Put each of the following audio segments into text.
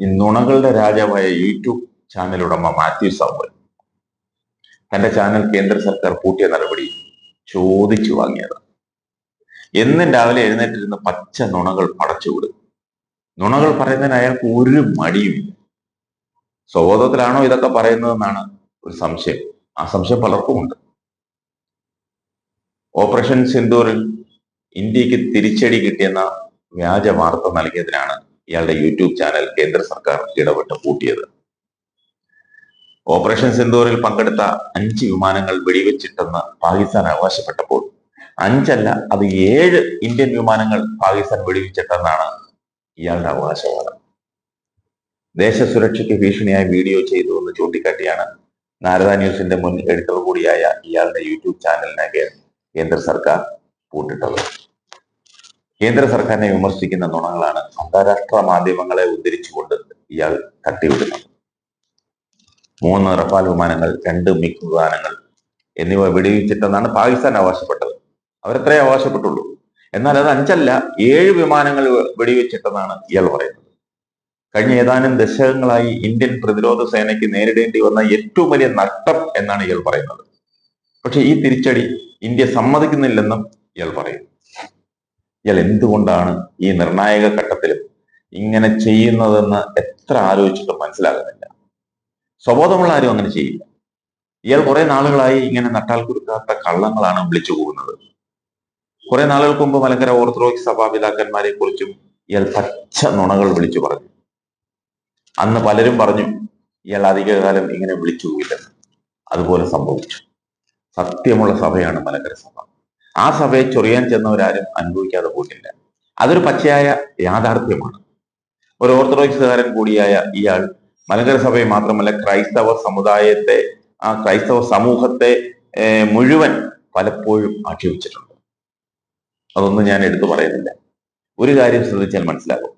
ഈ നുണകളുടെ രാജാവായ YouTube channel ഉടമ മാത്യു സാമ്പൽ തന്റെ ചാനൽ കേന്ദ്ര സർക്കാർ പൂട്ടിയ നടപടി ചോദിച്ചു വാങ്ങിയത്. എന്നും രാവിലെ എഴുന്നേറ്റിരുന്ന പച്ച നുണകൾ പടച്ചുവിടും നുണകൾ പറയുന്നതിന് അയാൾക്ക് ഒരു മടിയുമില്ല സ്വബോധത്തിലാണോ ഇതൊക്കെ പറയുന്നതെന്നാണ് ഒരു സംശയം. ആ സംശയം പലർക്കുമുണ്ട്. ഓപ്പറേഷൻ സിന്ദൂറിൽ ഇന്ത്യയ്ക്ക് തിരിച്ചടി കിട്ടിയെന്ന വ്യാജ വാർത്ത നൽകിയതിനാണ് ഇയാളുടെ യൂട്യൂബ് ചാനൽ കേന്ദ്ര സർക്കാർ ഇടപെട്ട് പൂട്ടിയത്. ഓപ്പറേഷൻ സിന്ദൂറിൽ പങ്കെടുത്ത അഞ്ച് വിമാനങ്ങൾ വെടിവെച്ചിട്ടെന്ന് പാകിസ്ഥാൻ അവകാശപ്പെട്ടപ്പോൾ അഞ്ചല്ല അത് ഏഴ് ഇന്ത്യൻ വിമാനങ്ങൾ പാകിസ്ഥാൻ വെടിവെച്ചിട്ടെന്നാണ് ഇയാളുടെ അവകാശവാദം. ദേശസുരക്ഷയ്ക്ക് ഭീഷണിയായി വീഡിയോ ചെയ്തു എന്ന് ചൂണ്ടിക്കാട്ടിയാണ് നാരദ ന്യൂസിന്റെ മുൻ എഡിറ്റർ കൂടിയായ ഇയാളുടെ യൂട്യൂബ് ചാനലിനെ കേന്ദ്ര സർക്കാർ പൂട്ടിട്ടത്. കേന്ദ്ര സർക്കാരിനെ വിമർശിക്കുന്ന നുണങ്ങളാണ് അന്താരാഷ്ട്ര മാധ്യമങ്ങളെ ഉദ്ധരിച്ചുകൊണ്ട് ഇയാൾ തട്ടിവിടുന്നത്. മൂന്ന് റഫാൽ വിമാനങ്ങൾ രണ്ട് മിഗ് വിമാനങ്ങൾ എന്നിവ വെടിവെച്ചിട്ടെന്നാണ് പാകിസ്ഥാൻ അവകാശപ്പെട്ടത്. അവരത്രേ അവകാശപ്പെട്ടുള്ളൂ. എന്നാൽ അത് അഞ്ചല്ല ഏഴ് വിമാനങ്ങൾ വെടിവെച്ചിട്ടെന്നാണ് ഇയാൾ പറയുന്നത്. കഴിഞ്ഞ ഏതാനും ദശകങ്ങളായി ഇന്ത്യൻ പ്രതിരോധ സേനയ്ക്ക് നേരിടേണ്ടി വന്ന ഏറ്റവും വലിയ നഷ്ടം എന്നാണ് ഇയാൾ പറയുന്നത്. പക്ഷെ ഈ തിരിച്ചടി ഇന്ത്യ സമ്മതിക്കുന്നില്ലെന്നും ഇയാൾ പറയുന്നു. ഇയാൾ എന്തുകൊണ്ടാണ് ഈ നിർണായക ഘട്ടത്തിലും ഇങ്ങനെ ചെയ്യുന്നതെന്ന് എത്ര ആലോചിച്ചിട്ടും മനസ്സിലാകുന്നില്ല. സ്വബോധമുള്ള ആരും അങ്ങനെ ചെയ്യില്ല. ഇയാൾ കുറെ നാളുകളായി ഇങ്ങനെ നട്ടാൽ കുരുക്കാത്ത കള്ളങ്ങളാണ് വിളിച്ചു പോകുന്നത്. കുറെ നാളുകൾക്ക് മുമ്പ് മലങ്കര ഓർത്തഡോക്സ് സഭാപിതാക്കന്മാരെ കുറിച്ചും ഇയാൾ പച്ച നുണകൾ വിളിച്ചു പറഞ്ഞു. അന്ന് പലരും പറഞ്ഞു ഇയാൾ അധികകാലം ഇങ്ങനെ വിളിച്ചു പോയില്ലെന്ന്. അതുപോലെ സംഭവിച്ചു. സത്യമുള്ള സഭയാണ് മലങ്കര സഭ. ആ സഭയെ ചൊറിയാൻ ചെന്നവരാരും അനുഭവിക്കാതെ പോയിട്ടില്ല. അതൊരു പച്ചയായ യാഥാർത്ഥ്യമാണ്. ഒരു ഓർത്തഡോക്സുകാരൻ കൂടിയായ ഇയാൾ മലങ്കര സഭയെ മാത്രമല്ല ക്രൈസ്തവ സമുദായത്തെ ആ ക്രൈസ്തവ സമൂഹത്തെ മുഴുവൻ പലപ്പോഴും ആക്ഷേപിച്ചിട്ടുണ്ട്. അതൊന്നും ഞാൻ എടുത്തു പറയുന്നില്ല. ഒരു കാര്യം ശ്രദ്ധിച്ചാൽ മനസ്സിലാകും.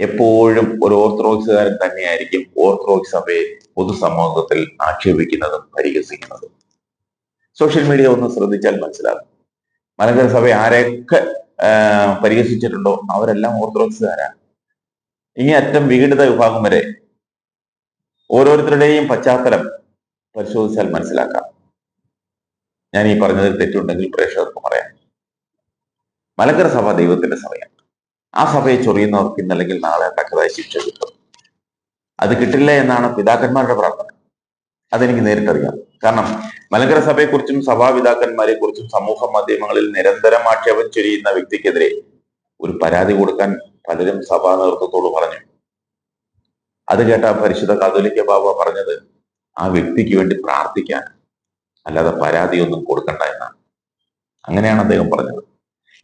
എപ്പോഴും ഒരു ഓർത്തഡോക്സുകാരൻ തന്നെയായിരിക്കും ഓർത്തഡോക്സ് സഭയെ പൊതുസമൂഹത്തിൽ ആക്ഷേപിക്കുന്നതും പരിഹസിക്കുന്നതും. സോഷ്യൽ മീഡിയ ഒന്ന് ശ്രദ്ധിച്ചാൽ മനസ്സിലാകും. മലങ്കര സഭ ആരെയൊക്കെ പരിഹസിച്ചിട്ടുണ്ടോ? അവരെല്ലാം ഓർത്തഡോക്സുകാരാണ് ഈ അറ്റം വിഘടിത വിഭാഗം വരെ ഓരോരുത്തരുടെയും പശ്ചാത്തലം പരിശോധിച്ചാൽ മനസ്സിലാക്കാം. ഞാൻ ഈ പറഞ്ഞതിൽ തെറ്റുണ്ടെങ്കിൽ പ്രേക്ഷകർക്ക് പറയാം. മലങ്കര സഭ ദൈവത്തിന്റെ സഭയാണ് ആ സഭയെ ചൊറിയുന്നവർക്ക് ഇന്നല്ലെങ്കിൽ നാളെ തക്കതായ ശിക്ഷ കിട്ടും. അത് കിട്ടില്ല എന്നാണ് പിതാക്കന്മാരുടെ പ്രാർത്ഥന. അതെനിക്ക് നേരിട്ടറിയാം. കാരണം മലങ്കര സഭയെക്കുറിച്ചും സഭാപിതാക്കന്മാരെ കുറിച്ചും സമൂഹ മാധ്യമങ്ങളിൽ നിരന്തരം ആക്ഷേപം ചൊരിയുന്ന വ്യക്തിക്കെതിരെ ഒരു പരാതി കൊടുക്കാൻ പലരും സഭാ നേതൃത്വത്തോട് പറഞ്ഞു. അത് കേട്ട പരിശുദ്ധ കാതോലിക്ക ബാബ പറഞ്ഞത് ആ വ്യക്തിക്ക് വേണ്ടി പ്രാർത്ഥിക്കാൻ അല്ലാതെ പരാതിയൊന്നും കൊടുക്കണ്ട എന്നാണ്. അങ്ങനെയാണ് അദ്ദേഹം പറഞ്ഞത്.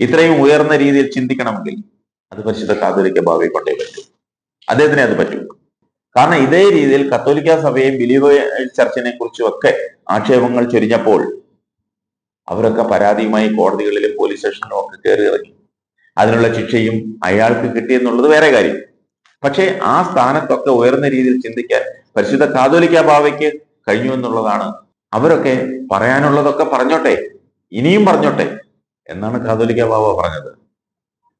ഇത്രയും ഉയർന്ന രീതിയിൽ ചിന്തിക്കണമെങ്കിൽ അത് പരിശുദ്ധ കാതോലിക്ക ബാബയെ കൊണ്ടേ പറ്റൂ. അദ്ദേഹത്തിനെ അത് പറ്റൂ. കാരണം ഇതേ രീതിയിൽ കത്തോലിക്ക സഭയെയും ബിലീവ് ചർച്ചിനെ കുറിച്ചും ഒക്കെ ആക്ഷേപങ്ങൾ ചൊരിഞ്ഞപ്പോൾ അവരൊക്കെ പരാതിയുമായി കോടതികളിലും പോലീസ് സ്റ്റേഷനിലും ഒക്കെ കയറി ഇറങ്ങി. അതിനുള്ള ശിക്ഷയും അയാൾക്ക് കിട്ടിയെന്നുള്ളത് വേറെ കാര്യം. പക്ഷേ ആ സ്ഥാനത്തൊക്കെ ഉയർന്ന രീതിയിൽ ചിന്തിക്കാൻ പരിശുദ്ധ കാതോലിക്ക ബാവയ്ക്ക് കഴിഞ്ഞു എന്നുള്ളതാണ് അവരൊക്കെ പറയാനുള്ളതൊക്കെ പറഞ്ഞോട്ടെ ഇനിയും പറഞ്ഞോട്ടെ എന്നാണ് കാതോലിക്ക ബാവ പറഞ്ഞത്.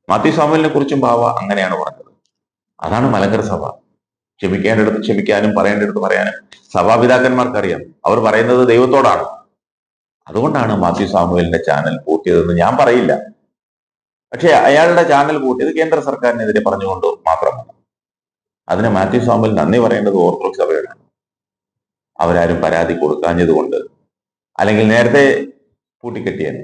മാത്യു സാമുവലിനെ കുറിച്ചും ബാവ അങ്ങനെയാണ് പറഞ്ഞത്. അതാണ് മലങ്കര സഭ. ക്ഷമിക്കേണ്ടടുത്ത് ക്ഷമിക്കാനും പറയേണ്ടടുത്ത് പറയാനും സഭാപിതാക്കന്മാർക്കറിയാം. അവർ പറയുന്നത് ദൈവത്തോടാണ്. അതുകൊണ്ടാണ് മാത്യു സാമുവലിന്റെ ചാനൽ പൂട്ടിയതെന്ന് ഞാൻ പറയില്ല. പക്ഷേ അയാളുടെ ചാനൽ പൂട്ടിയത് കേന്ദ്ര സർക്കാരിനെതിരെ പറഞ്ഞുകൊണ്ട് മാത്രമാണ്. അതിന് മാത്യു സാമുവൽ നന്ദി പറയേണ്ടത് ഓർത്തഡോക്സ് സഭയോടാണ് അവരാരും പരാതി കൊടുക്കാഞ്ഞതുകൊണ്ട് അല്ലെങ്കിൽ നേരത്തെ പൂട്ടിക്കെട്ടിയാണ്